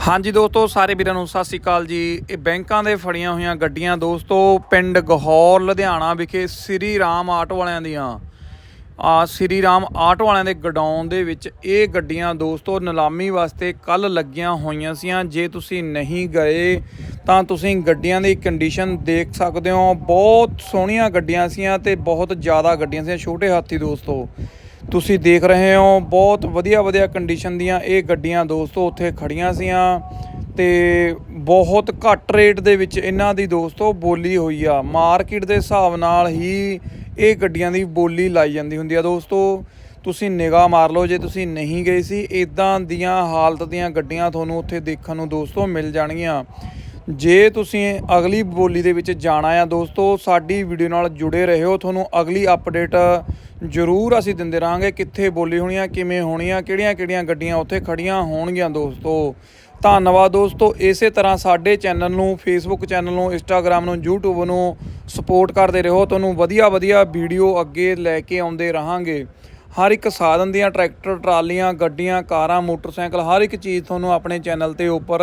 ਹਾਂਜੀ ਦੋਸਤੋ, ਸਾਰੇ ਵੀਰਾਂ ਨੂੰ ਸਤਿ ਸ੍ਰੀ ਅਕਾਲ ਜੀ। ਇਹ ਬੈਂਕਾਂ ਦੇ ਫੜੀਆਂ ਹੋਈਆਂ ਗੱਡੀਆਂ ਦੋਸਤੋ, ਪਿੰਡ ਗਹੌਰ, ਲੁਧਿਆਣਾ ਵਿਖੇ ਸ੍ਰੀ ਰਾਮ ਆਟੋ ਵਾਲਿਆਂ ਦੀਆਂ। ਆ ਸ੍ਰੀ ਰਾਮ ਆਟੋ ਵਾਲਿਆਂ ਦੇ ਗਡਾਉਣ ਦੇ ਵਿੱਚ ਇਹ ਗੱਡੀਆਂ ਦੋਸਤੋ, ਨਿਲਾਮੀ ਵਾਸਤੇ ਕੱਲ ਲੱਗੀਆਂ ਹੋਈਆਂ ਸੀਆਂ। ਜੇ ਤੁਸੀਂ ਨਹੀਂ ਗਏ, ਤਾਂ ਤੁਸੀਂ ਗੱਡੀਆਂ ਦੀ ਕੰਡੀਸ਼ਨ ਦੇਖ ਸਕਦੇ ਹੋ। ਬਹੁਤ ਸੋਹਣੀਆਂ ਗੱਡੀਆਂ ਸੀਆਂ ਤੇ ਬਹੁਤ ਜ਼ਿਆਦਾ ਗੱਡੀਆਂ ਸੀਆਂ। ਛੋਟੇ ਹਾਥੀ ਦੋਸਤੋ ਤੁਸੀਂ ਦੇਖ ਰਹੇ ਹੋ ਬਹੁਤ ਵਧੀਆ ਵਧੀਆ ਕੰਡੀਸ਼ਨ ਦੀਆਂ ਇਹ ਗੱਡੀਆਂ ਦੋਸਤੋ ਉੱਥੇ ਖੜੀਆਂ ਸੀਆਂ ਤੇ ਬਹੁਤ ਘੱਟ ਰੇਟ ਦੇ ਵਿੱਚ ਇਹਨਾਂ ਦੀ ਦੋਸਤੋ ਬੋਲੀ ਹੋਈ ਆ। ਮਾਰਕੀਟ ਦੇ ਹਿਸਾਬ ਨਾਲ ਹੀ ਇਹ ਗੱਡੀਆਂ ਦੀ ਬੋਲੀ ਲਾਈ ਜਾਂਦੀ ਹੁੰਦੀ ਆ। ਦੋਸਤੋ, ਤੁਸੀਂ ਨਿਗਾਹ ਮਾਰ ਲਓ, ਜੇ ਤੁਸੀਂ ਨਹੀਂ ਗਏ ਸੀ ਇਦਾਂ ਦੀਆਂ ਹਾਲਤ ਦੀਆਂ ਗੱਡੀਆਂ ਤੁਹਾਨੂੰ ਉੱਥੇ ਦੇਖਣ ਨੂੰ ਦੋਸਤੋ ਮਿਲ ਜਾਣਗੀਆਂ। ਜੇ ਤੁਸੀਂ ਅਗਲੀ ਬੋਲੀ ਦੇ ਵਿੱਚ ਜਾਣਾ ਆ ਦੋਸਤੋ, ਸਾਡੀ ਵੀਡੀਓ ਨਾਲ ਜੁੜੇ ਰਹੋ। ਤੁਹਾਨੂੰ ਅਗਲੀ ਅਪਡੇਟ ਜ਼ਰੂਰ ਅਸੀਂ ਦਿੰਦੇ ਰਹਾਂਗੇ। ਕਿੱਥੇ ਬੋਲੀ ਹੋਣੀ ਆ, ਕਿਵੇਂ ਹੋਣੀ ਆ, ਕਿਹੜੀਆਂ ਕਿਹੜੀਆਂ ਗੱਡੀਆਂ ਉੱਥੇ ਖੜੀਆਂ ਹੋਣਗੀਆਂ ਦੋਸਤੋ। ਧੰਨਵਾਦ ਦੋਸਤੋ। ਇਸੇ ਤਰ੍ਹਾਂ ਸਾਡੇ ਚੈਨਲ ਨੂੰ ਫੇਸਬੁੱਕ ਚੈਨਲ ਨੂੰ ਇੰਸਟਾਗ੍ਰam ਨੂੰ, YouTube ਨੂੰ ਸਪੋਰਟ ਕਰਦੇ ਰਹੋ। ਤੁਹਾਨੂੰ ਵਧੀਆ ਵਧੀਆ ਵੀਡੀਓ ਅੱਗੇ ਲੈ ਕੇ ਆਉਂਦੇ ਰਹਾਂਗੇ। ਹਰ ਇੱਕ ਸਾਧਨ ਦੀਆਂ, ਟਰੈਕਟਰ, ਟਰਾਲੀਆਂ, ਗੱਡੀਆਂ, ਕਾਰਾਂ, ਮੋਟਰਸਾਈਕਲ, ਹਰ ਇੱਕ ਚੀਜ਼ ਤੁਹਾਨੂੰ ਆਪਣੇ ਚੈਨਲ ਤੇ ਉੱਪਰ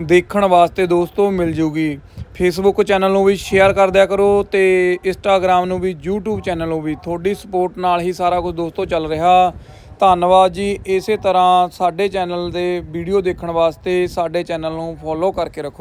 ਦੇਖਣ ਵਾਸਤੇ ਦੋਸਤੋ ਮਿਲ ਜੂਗੀ। ਫੇਸਬੁੱਕ ਚੈਨਲ ਨੂੰ ਵੀ ਸ਼ੇਅਰ ਕਰ ਦਿਆ ਕਰੋ ਤੇ ਇੰਸਟਾਗ੍ਰam ਨੂੰ ਵੀ, YouTube ਚੈਨਲ ਨੂੰ ਵੀ। ਤੁਹਾਡੀ ਸਪੋਰਟ ਨਾਲ ਹੀ ਸਾਰਾ ਕੁਝ ਦੋਸਤੋ ਚੱਲ ਰਿਹਾ। ਧੰਨਵਾਦ ਜੀ। ਇਸੇ ਤਰ੍ਹਾਂ ਸਾਡੇ ਚੈਨਲ ਦੇ ਵੀਡੀਓ ਦੇਖਣ ਵਾਸਤੇ ਸਾਡੇ ਚੈਨਲ ਨੂੰ ਫੋਲੋ ਕਰਕੇ ਰੱਖੋ।